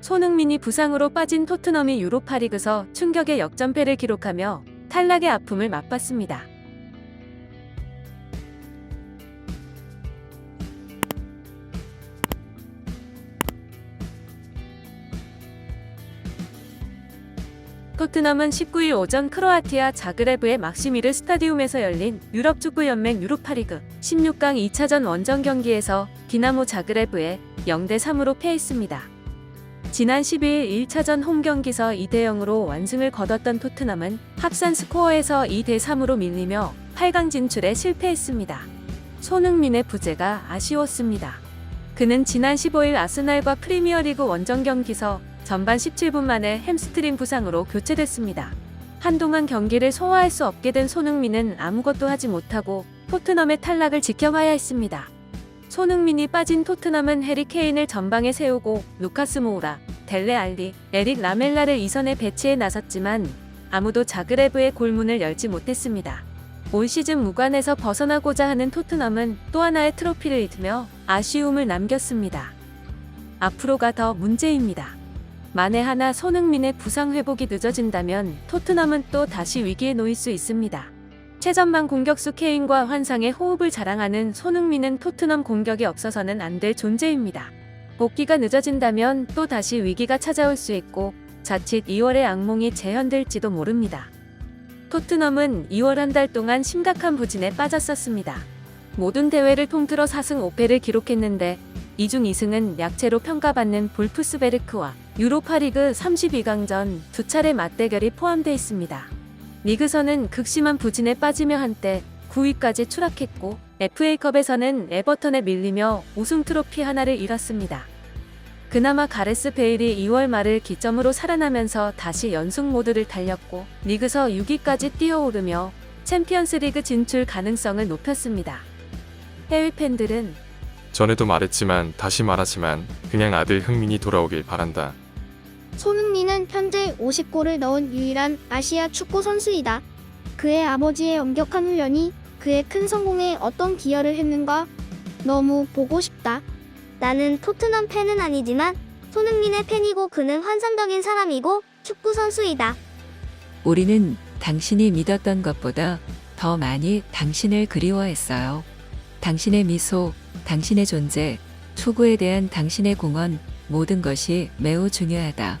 손흥민이 부상으로 빠진 토트넘이 유로파리그서 충격의 역전패를 기록하며 탈락의 아픔을 맛봤습니다. 토트넘은 19일 오전 크로아티아 자그레브의 막시미르 스타디움에서 열린 유럽 축구 연맹 유로파리그 16강 2차전 원정 경기에서 디나모 자그레브에 0대 3으로 패했습니다. 지난 12일 1차전 홈 경기서 2대 0으로 완승을 거뒀던 토트넘은 합산 스코어에서 2대 3으로 밀리며 8강 진출에 실패했습니다. 손흥민의 부재가 아쉬웠습니다. 그는 지난 15일 아스날과 프리미어리그 원정 경기서 전반 17분 만에 햄스트링 부상으로 교체됐습니다. 한동안 경기를 소화할 수 없게 된 손흥민은 아무것도 하지 못하고 토트넘의 탈락을 지켜봐야 했습니다. 손흥민이 빠진 토트넘은 해리 케인을 전방에 세우고 루카스 모우라, 델레 알리, 에릭 라멜라를 이선에 배치해 나섰지만 아무도 자그레브의 골문을 열지 못했습니다. 올 시즌 무관에서 벗어나고자 하는 토트넘은 또 하나의 트로피를 잃으며 아쉬움을 남겼습니다. 앞으로가 더 문제입니다. 만에 하나 손흥민의 부상 회복이 늦어진다면 토트넘은 또 다시 위기에 놓일 수 있습니다. 최전방 공격수 케인과 환상의 호흡을 자랑하는 손흥민은 토트넘 공격이 없어서는 안 될 존재입니다. 복귀가 늦어진다면 또 다시 위기가 찾아올 수 있고 자칫 2월의 악몽이 재현될지도 모릅니다. 토트넘은 2월 한 달 동안 심각한 부진에 빠졌었습니다. 모든 대회를 통틀어 4승 5패를 기록했는데 이중 2승은 약체로 평가받는 볼프스베르크와 유로파리그 32강전 두 차례 맞대결이 포함되어 있습니다. 리그선은 극심한 부진에 빠지며 한때 9위까지 추락했고 FA컵에서는 에버턴에 밀리며 우승 트로피 하나를 잃었습니다. 그나마 가레스 베일이 2월 말을 기점으로 살아나면서 다시 연승 모드를 달렸고 리그서 6위까지 뛰어오르며 챔피언스 리그 진출 가능성을 높였습니다. 해외 팬들은 전에도 말했지만 다시 말하지만 그냥 아들 흥민이 돌아오길 바란다. 손흥민 은 현재 50골을 넣은 유일한 아시아 축구 선수이다. 그의 아버지의 엄격한 훈련이 그의 큰 성공에 어떤 기여를 했는가? 너무 보고 싶다. 나는 토트넘 팬은 아니지만 손흥민의 팬이고 그는 환상적인 사람이고 축구 선수이다. 우리는 당신이 믿었던 것보다 더 많이 당신을 그리워했어요. 당신의 미소, 당신의 존재, 투구에 대한 당신의 공헌, 모든 것이 매우 중요하다.